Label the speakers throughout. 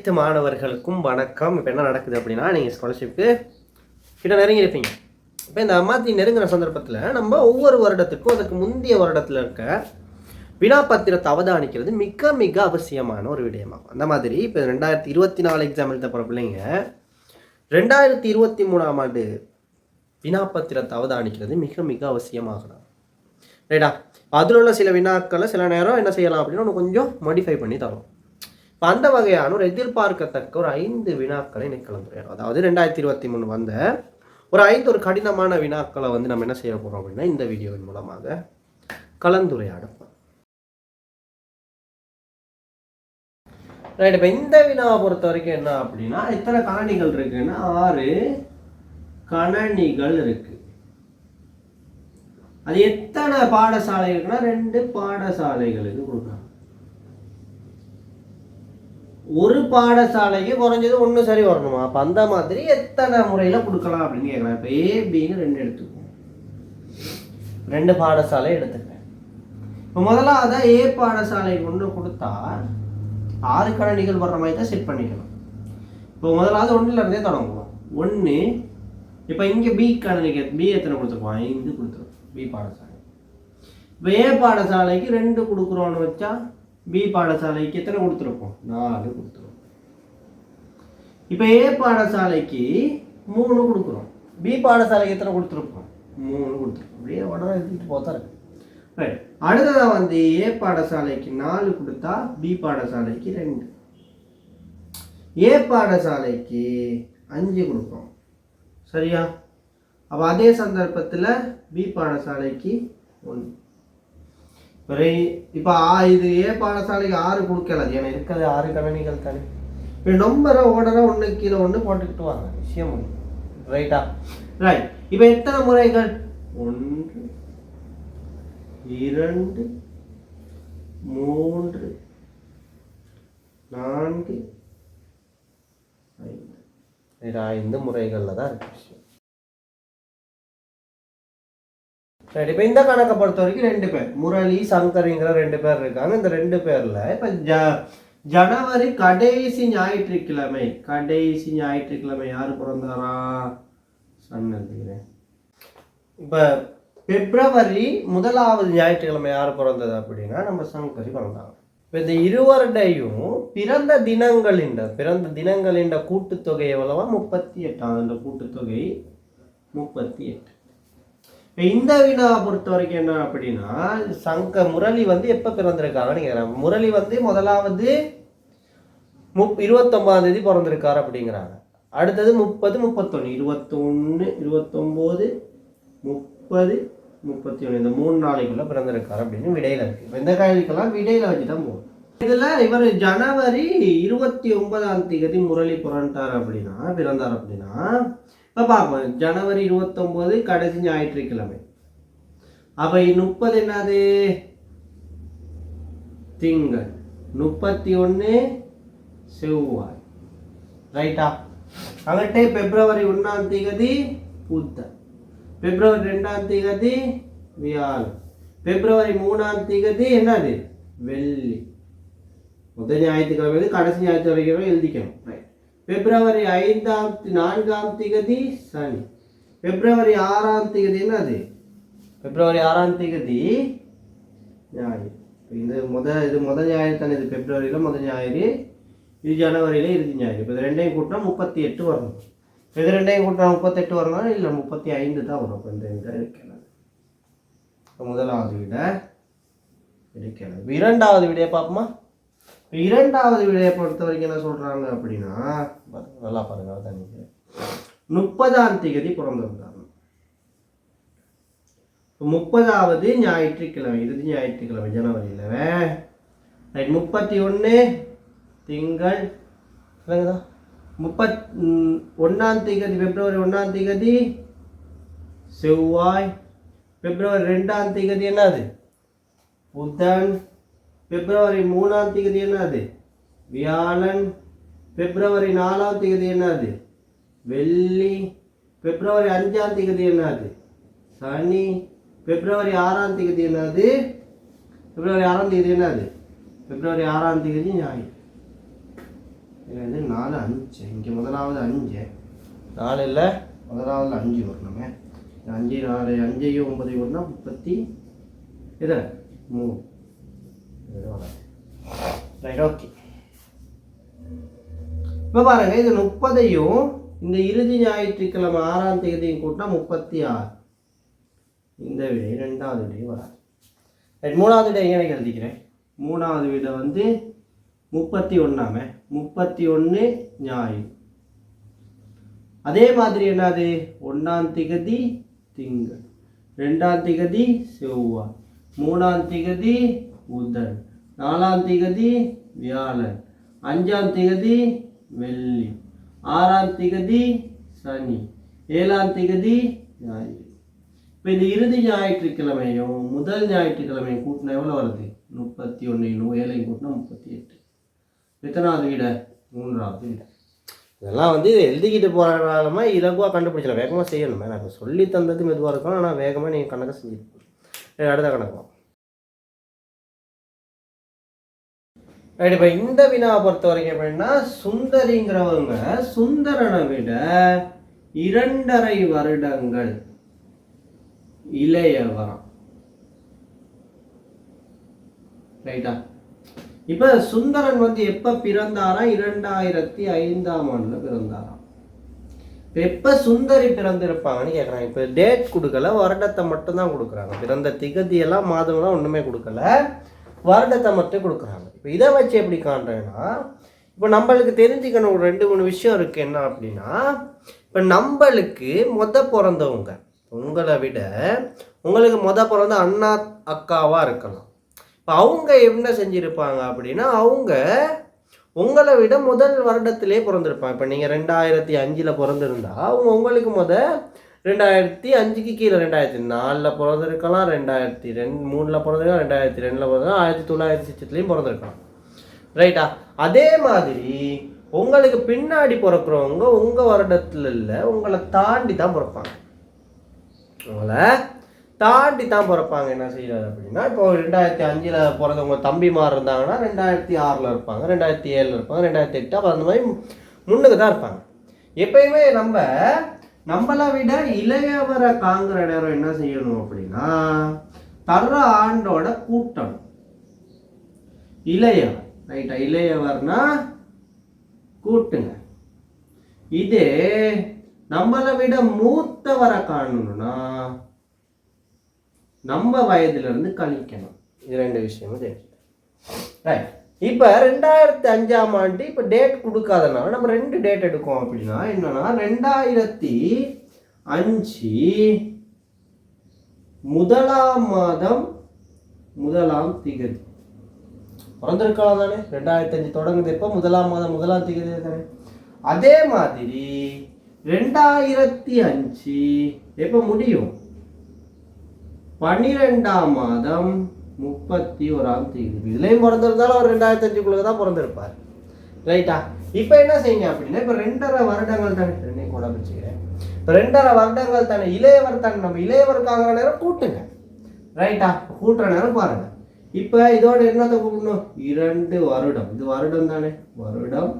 Speaker 1: அனைத்து மாணவர்களுக்கும் வணக்கம். இப்போ என்ன நடக்குது அப்படின்னா நீங்கள் ஸ்காலர்ஷிப்க்கு கிட்ட நெருங்கி இருப்பீங்க இப்போ இந்த அம்மாத்தி நெருங்கின சந்தர்ப்பத்தில் நம்ம ஒவ்வொரு வருடத்துக்கும் அதுக்கு முந்தைய வருடத்தில் இருக்க வினாப்பத்திரத்தை அவதானிக்கிறது மிக மிக அவசியமான ஒரு விடயமாகும் அந்த மாதிரி இப்போ ரெண்டாயிரத்தி இருபத்தி நாலு எக்ஸாம் எழுத போகிற பிள்ளைங்க ரெண்டாயிரத்தி இருபத்தி மூணாம் ஆண்டு வினாப்பத்திரத்தை அவதானிக்கிறது மிக மிக அவசியமாகலாம் ரைட்டா அதில் உள்ள சில வினாக்களை சில நேரம் என்ன செய்யலாம் அப்படின்னு ஒன்று கொஞ்சம் மாடிஃபை பண்ணி தரும் அந்த வகையான ஒரு எதிர்பார்க்கத்தக்க ஒரு ஐந்து வினாக்களை இன்னைக்கு கலந்துரையாடும் அதாவது ரெண்டாயிரத்தி இருபத்தி மூணு வந்த ஒரு ஐந்து ஒரு கடினமான வினாக்களை வந்து நம்ம என்ன செய்ய போகிறோம் அப்படின்னா இந்த வீடியோவின் மூலமாக கலந்துரையாடும் ரைட் இப்போ இந்த வினாவை பொறுத்த வரைக்கும் என்ன அப்படின்னா எத்தனை கணனிகள் இருக்குன்னா ஆறு கணனிகள் இருக்கு. அது எத்தனை பாடசாலை இருக்குன்னா ரெண்டு பாடசாலைகளுக்கு கொடுக்குறாங்க. ஒரு பாடசாலைக்கு குறைஞ்சது ஒன்று சரி வரணுமா? அப்போ அந்த மாதிரி எத்தனை முறையில் கொடுக்கலாம் அப்படின்னு கேட்குறேன் இப்போ ஏபின்னு ரெண்டு எடுத்துக்குவோம். ரெண்டு பாடசாலை எடுத்துக்கிறேன். இப்போ முதலாவது ஏ பாடசாலை ஒன்று கொடுத்தா ஆறு கணனிகள் வர்ற மாதிரி தான் செட் பண்ணிக்கணும். இப்போ முதலாவது ஒன்றுலேருந்தே தொடங்குவோம். ஒன்று இப்போ இங்கே பி கணனிக்கு பி எத்தனை கொடுத்துருப்போம் ஐந்து கொடுத்துருவோம் பி பாடசாலை. இப்போ ஏ பாடசாலைக்கு ரெண்டு கொடுக்குறோன்னு வச்சா பி பாடசாலைக்கு எத்தனை கொடுத்துருப்போம்? நாலு கொடுத்துருவோம். இப்போ ஏ பாடசாலைக்கு மூணு கொடுக்குறோம். பி பாடசாலைக்கு எத்தனை கொடுத்துருப்போம்? மூணு கொடுத்துருப்போம். அப்படியே உடனே எடுத்துட்டு போத்தா இருக்கு. ரைட் அடுத்ததாக வந்து ஏ பாடசாலைக்கு நாலு கொடுத்தா பி பாடசாலைக்கு ரெண்டு. ஏ பாடசாலைக்கு அஞ்சு கொடுப்போம். சரியா? அப்போ அதே சந்தர்ப்பத்தில் பி பாடசாலைக்கு ஒன்று. இப்போ இது ஏ பாடசாலைக்கு ஆறு கொடுக்கல. ஏன்னா இருக்கிறது ஆறு கணனிகள் தானே. இப்போ நம்பர ஓடரை ஒன்று கீழே ஒன்று போட்டுக்கிட்டு வாங்க. விஷயம் ரைட்டா ரைட் இப்போ எத்தனை முறைகள்? ஒன்று இரண்டு மூன்று நான்கு ஐந்து. இந்த ஐந்து முறைகளில் தான் இருக்கு விஷயம். சரி இப்போ இந்த கணக்கை பொறுத்த வரைக்கும் ரெண்டு பேர். முரளி சங்கரிங்கிற ரெண்டு பேர் இருக்காங்க. இந்த ரெண்டு பேர்ல இப்போ ஜ ஜனவரி கடைசி ஞாயிற்றுக்கிழமை. கடைசி ஞாயிற்றுக்கிழமை யார் பிறந்தாரா? சன் எழுதுகிறேன் இப்போ பிப்ரவரி முதலாவது ஞாயிற்றுக்கிழமை யார் பிறந்தது அப்படின்னா நம்ம சங்கரி பிறந்தாங்க. இப்போ இந்த இருவருடையும் பிறந்த தினங்களின் பிறந்த தினங்களின் கூட்டுத்தொகை எவ்வளவா? முப்பத்தி எட்டாம் இந்த கூட்டுத்தொகை முப்பத்தி எட்டு. இப்போ இந்த வினாவை பொறுத்த வரைக்கும் என்ன அப்படின்னா சங்க முரளி வந்து எப்போ பிறந்திருக்காங்கன்னு கேட்குறாங்க முரளி வந்து முதலாவது முப் இருபத்தொம்பதாம் தேதி பிறந்திருக்கார் அப்படிங்கிறாங்க. அடுத்தது முப்பது முப்பத்தொன்று இருபத்தொன்று இருபத்தொம்போது முப்பது முப்பத்தி ஒன்று இந்த மூணு நாளைக்குள்ள பிறந்திருக்கார் அப்படின்னு விடையில இருக்கு. இப்போ இந்த கேள்விக்கெல்லாம் விடையில வச்சு தான் போகும் இதில் இவர் ஜனவரி இருபத்தி ஒன்பதாம் தேதி முரளி பிறந்தார் அப்படின்னா பிறந்தார் அப்படின்னா இப்போ பார்ப்போம் ஜனவரி இருபத்தொம்போது கடைசி ஞாயிற்றுக்கிழமை. அப்போ முப்பது என்னது? திங்கள். முப்பத்தி ஒன்று செவ்வாய். ரைட்டா? அங்கிட்டே பிப்ரவரி ஒன்றாம் தேதி புத்தன் பிப்ரவரி ரெண்டாம் தேதி வியாழன். பிப்ரவரி மூணாம் தேதி என்னது? வெள்ளி. முதல் ஞாயிற்றுக்கிழமை கடைசி ஞாயிற்றுக்கிழமை எழுதிக்கணும். ரைட் பிப்ரவரி ஐந்தாம் நான்காம் திகதி சனி. பிப்ரவரி ஆறாம் திகதி என்னது? பிப்ரவரி ஆறாம் திகதி ஞாயிறு. இது முத இது முதல் ஞாயிறு தானே இது பிப்ரவரியில் முதல் ஞாயிறு இது ஜனவரியில் இறுதி ஞாயிறு. இப்போ இது ரெண்டையும் கூட்டினா முப்பத்தி எட்டு வரணும் இது ரெண்டையும் கூட்டினா முப்பத்தெட்டு வரணும் இல்லை முப்பத்தி ஐந்து தான் வரும்? இப்போ இந்த விட இருக்கிறது முதலாவது விட இருக்கிறது இரண்டாவது விடையை பார்ப்போமா? இரண்டாவது விடையை பொறுத்த வரைக்கும் என்ன சொல்கிறாங்க அப்படின்னா நல்லா பாருங்க அதான் முப்பதாம் தேதி பிறந்திருந்தாங்க முப்பதாவது ஞாயிற்றுக்கிழமை இறுதி ஞாயிற்றுக்கிழமை ஜனவரியில். ரைட் முப்பத்தி ஒன்று திங்கள் விளங்குதா? முப்பத் ஒன்றாம் தேதி பிப்ரவரி ஒன்றாம் தேதி செவ்வாய் பிப்ரவரி ரெண்டாம் தேதி என்னது? புதன் பிப்ரவரி மூணாம் தேதி என்னது? வியாழன். பிப்ரவரி நாலாம் தேதி என்னது? வெள்ளி. பிப்ரவரி அஞ்சாம் தேதி என்னது? சனி. பிப்ரவரி ஆறாம் தேதி என்னது? பிப்ரவரி ஆறாம் தேதி என்னது? பிப்ரவரி ஆறாம் தேதி ஞாயிறு. இது நாலு அஞ்சு. இங்கே முதலாவது அஞ்சு. நாலு இல்லை? முதலாவது அஞ்சு வரணுமே. அஞ்சு நாலு அஞ்சையும் ஒன்பதையும் வரணும்னா முப்பத்தி இதை மூணு ரைட் ஓகே இப்போ பாருங்க இது முப்பதையும் இந்த இறுதி ஞாயிற்றுக்கிழமை ஆறாம் தேதியும் கூட்டினா முப்பத்தி ஆறு இந்த விடை ரெண்டாவது விடை வராது. ரைட் மூணாவது விடை எங்கே எழுதிக்கிறேன்? மூணாவது விடை வந்து முப்பத்தி ஒன்றாம முப்பத்தி ஒன்று ஞாயிறு. அதே மாதிரி என்னது? ஒன்றாம் திகதி திங்கள். ரெண்டாம் திகதி செவ்வாய். மூணாம் திகதி புதன் நாலாம் திகதி வியாழன். அஞ்சாம் திகதி வெள்ளி. ஆறாம் திகதி சனி. ஏழாம் திகதி ஞாயிறு. இப்போ இது இறுதி ஞாயிற்றுக்கிழமையும் முதல் ஞாயிற்றுக்கிழமையும் கூட்டினா எவ்வளோ வருது? முப்பத்தி ஒன்று ஏழையும் கூட்டினா முப்பத்தி எட்டு எத்தனாவது வீட? மூன்றாவது வீடு. இதெல்லாம் வந்து எழுதிக்கிட்டு போகிறனாலுமே இலகுவாக கண்டுபிடிச்சலாம் வேகமாக செய்யணுமே. நான் சொல்லி தந்தது மெதுவாக இருக்கும் ஆனால் வேகமாக நீங்கள் கணக்கை செஞ்சுருக்கோம் அடுத்த கணக்கு ரைட் இப்போ இந்த வினாவை பொறுத்த வரைக்கும் எப்படின்னா சுந்தரிங்கிறவங்க சுந்தரனை விட இரண்டரை வருடங்கள் இளையவரம் ரைட்டா இப்போ சுந்தரன் வந்து எப்போ பிறந்தாரா? இரண்டாயிரத்தி ஐந்தாம் ஆண்டில் பிறந்தாராம். எப்போ சுந்தரி பிறந்திருப்பாங்கன்னு கேட்குறாங்க இப்போ டேட் கொடுக்கல வருடத்தை மட்டும்தான் கொடுக்குறாங்க. பிறந்த திகதியெல்லாம் மாதம்லாம் ஒன்றுமே கொடுக்கல. வருடத்தை மட்டும் கொடுக்குறாங்க. இப்போ இதை வச்சு எப்படி காண்றேன்னா இப்போ நம்மளுக்கு தெரிஞ்சுக்கணும் ஒரு ரெண்டு மூணு விஷயம் இருக்குது என்ன அப்படின்னா இப்போ நம்மளுக்கு மொத பிறந்தவங்க உங்களை விட உங்களுக்கு மொத பிறந்த அண்ணா அக்காவாக இருக்கலாம். இப்போ அவங்க என்ன செஞ்சுருப்பாங்க அப்படின்னா அவங்க உங்களை விட முதல் வருடத்திலே பிறந்திருப்பாங்க. இப்போ நீங்கள் ரெண்டாயிரத்தி அஞ்சில் பிறந்திருந்தா அவங்க உங்களுக்கு முத ரெண்டாயிரத்தி அஞ்சுக்கு கீழே ரெண்டாயிரத்தி நாலில் பிறந்திருக்கலாம் ரெண்டாயிரத்தி ரெண்டு மூணில் பிறந்திருக்கலாம் ரெண்டாயிரத்தி ரெண்டில் பிறந்திருக்கலாம் ஆயிரத்தி தொள்ளாயிரத்தி சிச்சத்துலேயும் பிறந்திருக்கலாம். ரைட்டா அதே மாதிரி உங்களுக்கு பின்னாடி பிறக்கிறவங்க உங்கள் வருடத்தில் இல்லை உங்களை தாண்டி தான் பிறப்பாங்க. உங்களை தாண்டி தான் பிறப்பாங்க. என்ன செய்யறது அப்படின்னா இப்போ ரெண்டாயிரத்தி அஞ்சில் பிறந்தவங்க தம்பிமார் இருந்தாங்கன்னா ரெண்டாயிரத்தி ஆறில் இருப்பாங்க ரெண்டாயிரத்தி ஏழில் இருப்பாங்க ரெண்டாயிரத்தி எட்டு அப்போ அந்த மாதிரி முன்னுக்கு தான் இருப்பாங்க. எப்பயுமே நம்ம நம்மளை விட இளையவரை தாங்குற நேரம் என்ன செய்யணும் அப்படின்னா தர்ற ஆண்டோட கூட்டம். இளையவர் ரைட்டா இளையவர்னா கூட்டுங்க. இதே நம்மளை விட மூத்தவரை காணணும்னா நம்ம வயதுல இருந்து கழிக்கணும். இது ரெண்டு விஷயமும் தெரியும் ரைட் இப்போ ரெண்டாயிரத்தி அஞ்சாம் ஆண்டு இப்போ டேட் கொடுக்காதனால நம்ம ரெண்டு டேட் எடுக்கோம் அப்படின்னா என்னன்னா ரெண்டாயிரத்தி அஞ்சு முதலாம் மாதம் முதலாம் திகதி. பிறந்திருக்கலாம் தானே ரெண்டாயிரத்தி அஞ்சு தொடங்குது எப்போ முதலாம் மாதம் முதலாம் திகதி தானே? அதே மாதிரி ரெண்டாயிரத்தி அஞ்சு எப்போ முடியும்? பன்னிரெண்டாம் மாதம் முப்பத்தி ஓராம் தேதி. இதுலேயும் பிறந்திருந்தாலும் அவர் ரெண்டாயிரத்தி அஞ்சுக்குள்ளே தான் பிறந்திருப்பார் ரைட்டா இப்போ என்ன செய்யுங்க அப்படின்னா இப்போ ரெண்டரை வருடங்கள் தானே ரெண்டையும் கூட வச்சுக்கிறேன். இப்போ ரெண்டரை வருடங்கள் தானே இளையவர் தானே நம்ம இளையவருக்காக நேரம் கூட்டுங்க. ரைட்டா கூட்டுற நேரம் பாருங்க. இப்போ இதோட என்னத்தை கூப்பிடணும் இரண்டு வருடம். இது வருடம் தானே? வருடம்.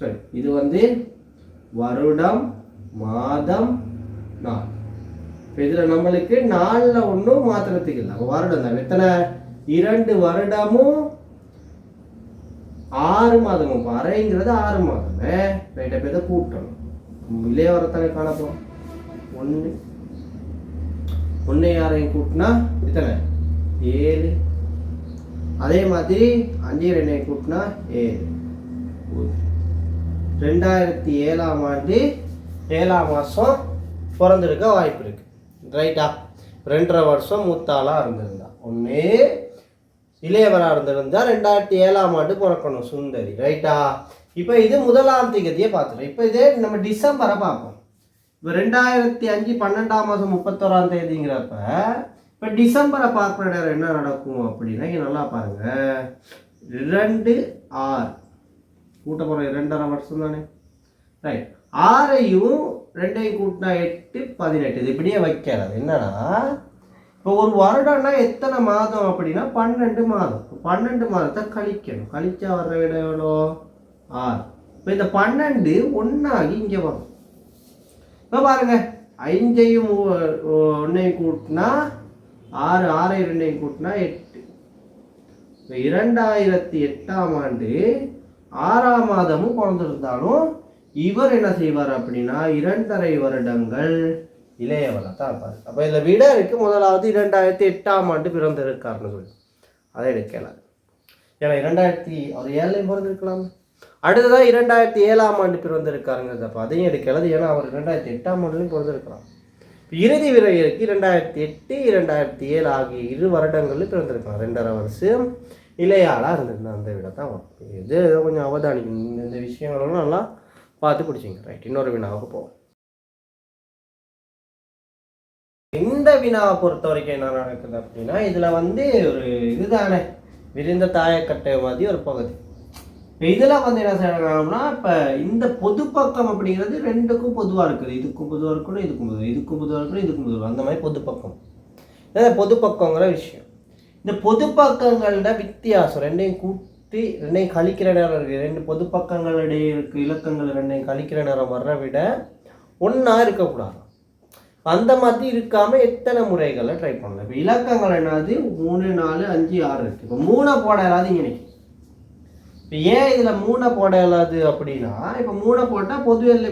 Speaker 1: சரி இது வந்து வருடம் மாதம் நாள். இப்போ இதில் நம்மளுக்கு நாளில் ஒன்றும் மாத்திரத்துக்கு இல்லை. வருடம் தான். எத்தனை? இரண்டு வருடமும் ஆறு மாதமும். இப்போ அரைங்கிறது ஆறு மாதமே. ரெண்டு பேர் தான் கூட்டணும். இளைய வரத்தானே காணப்போம் ஒன்று ஒன்று யாரையும் கூட்டினா எத்தனை? ஏழு. அதே மாதிரி அஞ்சு ரெண்டையும் கூட்டினா ஏழு. ரெண்டாயிரத்தி ஏழாம் ஆண்டு ஏழாம் மாதம் பிறந்திருக்க வாய்ப்பு இருக்குது ரைட்டா ரெண்டரை வருஷம் மூத்தாளாக இருந்திருந்தா. ஒன்று இளையவராக இருந்திருந்தா ரெண்டாயிரத்தி ஏழாம் ஆண்டு பிறக்கணும் சுந்தரி. ரைட்டா இப்போ இது முதலாம் திகதியை பார்த்துட்டோம் இப்போ இதே நம்ம டிசம்பரை பார்ப்போம். இப்போ ரெண்டாயிரத்தி அஞ்சு பன்னெண்டாம் மாதம் முப்பத்தோராம் தேதிங்கிறப்ப இப்போ டிசம்பரை பார்க்குற நேரம் என்ன நடக்கும் அப்படின்னா இங்கே நல்லா பாருங்க. ரெண்டு ஆறு. கூட்ட போகிற இரண்டரை வருஷம் தானே ரைட் ஆறையும் ரெண்டையும் கூட்டினா எட்டு பதினெட்டு. இது இப்படியே வைக்கிறது என்னன்னா இப்போ ஒரு வருடம்னா எத்தனை மாதம் அப்படின்னா பன்னெண்டு மாதம். பன்னெண்டு மாதத்தை கழிக்கணும். கழிச்சா வர்ற விட எவ்வளோ? ஆறு. இப்போ இந்த பன்னெண்டு ஒன்றாகி இங்கே வரும். இப்போ பாருங்க. ஐந்தையும் ஒன்றையும் கூட்டினா ஆறு ஆறை ரெண்டையும் கூட்டினா எட்டு. இப்போ இரண்டாயிரத்தி எட்டாம் ஆண்டு ஆறாம் மாதமும் பிறந்திருந்தாலும் இவர் என்ன செய்வார் அப்படின்னா இரண்டரை வருடங்கள் இளையவராக தான் இருப்பார். அப்போ இதில் விட இருக்கு முதலாவது இரண்டாயிரத்தி எட்டாம் ஆண்டு பிறந்திருக்காருன்னு சொல்லி அதை எடுக்கலாம் ஏன்னா இரண்டாயிரத்தி அவர் ஏழுலையும் பிறந்திருக்கலாம். அடுத்ததான் இரண்டாயிரத்தி ஏழாம் ஆண்டு பிறந்திருக்காருங்கிறது அப்போ அதையும் எடுக்கலாது ஏன்னா அவர் இரண்டாயிரத்தி எட்டாம் ஆண்டுலையும் பிறந்திருக்கலாம். இறுதி விரைவிற்கு இரண்டாயிரத்தி எட்டு இரண்டாயிரத்தி ஏழு ஆகிய இரு வருடங்களில் பிறந்திருக்கலாம். ரெண்டரை வருஷம் இளையாளாக இருந்திருந்தேன் அந்த விட தான் இது கொஞ்சம் அவதானிக்கணும் இந்த- இந்த விஷயங்களெல்லாம் நல்லா பார்த்து பிடிச்சிங்க. ரைட் இன்னொரு வினாவுக்கு போவோம். இந்த வினாவை பொறுத்த வரைக்கும் என்ன நடக்குது அப்படின்னா இதில் வந்து ஒரு இதுதானே விரிந்த தாயக்கட்டை மாதிரி ஒரு பகுதி. இப்போ இதில் வந்து என்ன செய்யணும்னா இப்போ இந்த பொது பக்கம் அப்படிங்கிறது ரெண்டுக்கும் பொதுவாக இருக்குது. இதுக்கும் பொதுவாக இருக்கணும் இதுக்கும் பொதுவாக இதுக்கும் பொதுவாக இருக்கணும் இதுக்கும் பொதுவாக அந்த மாதிரி பொது பக்கம். பொது பக்கங்கிற விஷயம். இந்த பொது பக்கங்களோட வித்தியாசம் ரெண்டையும் கூட்டி ரெண்டையும் கழிக்கிற நேரம் இருக்குது ரெண்டு பொது பக்கங்களிடையே இருக்கு இலக்கங்கள் ரெண்டையும் கழிக்கிற நேரம் வர்ற விட ஒன்றா இருக்கக்கூடாது. அந்த மாதிரி இருக்காமல் எத்தனை முறைகளை ட்ரை பண்ணலாம்? இப்போ இலக்கங்கள் என்னது? மூணு நாலு அஞ்சு ஆறு இருக்குது இப்போ மூணை போட இல்லாது இங்கே நிற்கும் இப்போ ஏன் இதில் மூணை போட இயலாது அப்படின்னா இப்போ மூணை போட்டால் பொது எல்லை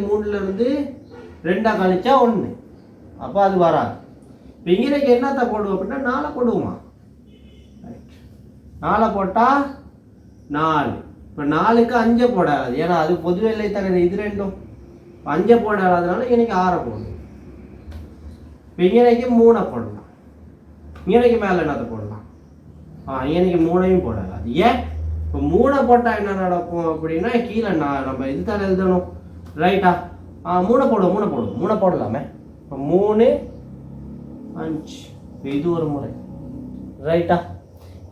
Speaker 1: ரெண்டாக கழிச்சா ஒன்று அப்போ அது வராது. இப்போ இங்கே என்னத்தை போடுவோம் அப்படின்னா நாளை போடுவோமா? ரைட் போட்டால் நாலு. இப்போ நாலுக்கு அஞ்சை போடாது. ஏன்னா அது பொது எல்லை தகுதி இது ரெண்டும். அஞ்சை போட இயலாதனால இன்னைக்கு ஆறை போடணும். இப்போ இங்கனைக்கு மூணை போடலாம். இங்கனைக்கு மேலே என்னத்தை போடலாம்? ஆ இங்கனைக்கு மூணையும் போடாது. ஏன்? இப்போ மூணை போட்டால் என்ன நடக்கும் அப்படின்னா கீழே நான் நம்ம இது தானே எழுதணும். ரைட்டா ஆ? மூணை போடுவோம் மூணை போடுவோம் மூணை போடலாமே. இப்போ மூணு அஞ்சு. இது ஒரு முறை. ரைட்டா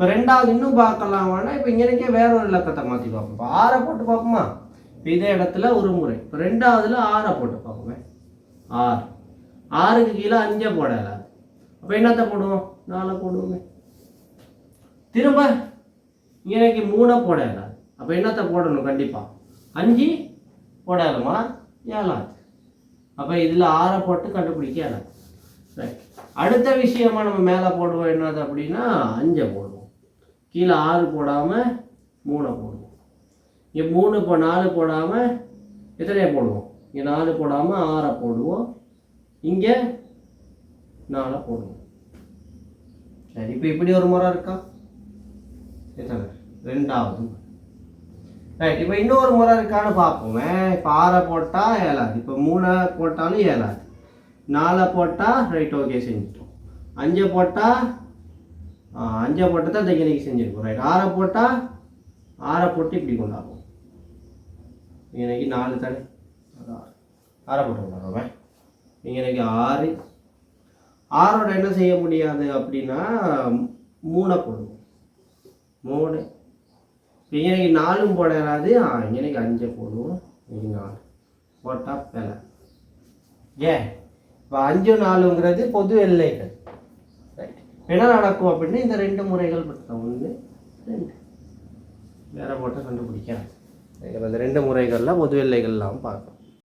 Speaker 1: ரெண்டாவது இன்னும் பார்க்கலாமான்னா இப்போ இங்கனைக்கே வேற ஒரு இலக்கத்தை மாற்றி பார்ப்போம். இப்போ ஆறை போட்டு பார்ப்போமா? இப்போ இதே இடத்துல ஒரு முறை. இப்போ ரெண்டாவதுல ஆறை போட்டு பார்ப்போமே. ஆறு. ஆறுக்கு கீழே அஞ்சை போடல. அப்போ என்னத்தை போடுவோம்? நாலை போடுவோமே. திரும்ப இன்னைக்கு மூணை போடல. அப்போ என்னத்தை போடணும்? கண்டிப்பாக அஞ்சு போடலாமா ஏழாது அப்போ இதில் ஆறை போட்டு கண்டுபிடிக்க ஏழாது ரைட் அடுத்த விஷயமா நம்ம மேலே போடுவோம் என்னது அப்படின்னா அஞ்சை போடுவோம். கீழே ஆறு போடாமல் மூணை போடுவோம். இங்கே மூணு இப்போ நாலு போடாமல் எத்தனையை போடுவோம்? இங்கே நாலு போடாமல் ஆறை போடுவோம். இங்கே நாலை போடுவோம். சரி இப்போ இப்படி ஒரு முறை இருக்கா? எத்தனை ரெண்டாவது ரைட் இப்போ இன்னொரு முறை இருக்கான்னு பார்ப்போமே. இப்போ ஆறை போட்டால் ஏழாது இப்போ மூணை போட்டாலும் ஏழாது நாலை போட்டால் ரைட் ஓகே செஞ்சிட்டோம். அஞ்சை போட்டால் அஞ்சை போட்டு தான் தைக்கணிக்கு செஞ்சுருக்கோம். ரைட் ஆறை போட்டால் ஆறை போட்டு இப்படி கொண்டாடுவோம். இன்னைக்கு நாலு தானே ஆறை. போட்டு கொண்டாடுவேன் இன்னைக்கு ஆறு. ஆறோட என்ன செய்ய முடியாது அப்படின்னா மூணை போடுவோம். மூணு. இன்னைக்கு நாலும் போடாது இன்னைக்கு அஞ்சை போடுவோம். இன்னைக்கு நாலு. போட்டால் வேலை ஏன்? இப்போ அஞ்சு நாலுங்கிறது பொது எல்லைகள். என்ன நடக்கும் அப்படின்னா இந்த ரெண்டு முறைகள் படுத்தோம் ஒன்று ரெண்டு. வேற போட்டால் கண்டுபிடிக்கலாம். இந்த ரெண்டு முறைகளில் பொது எல்லைகள்லாம் பார்க்கணும்.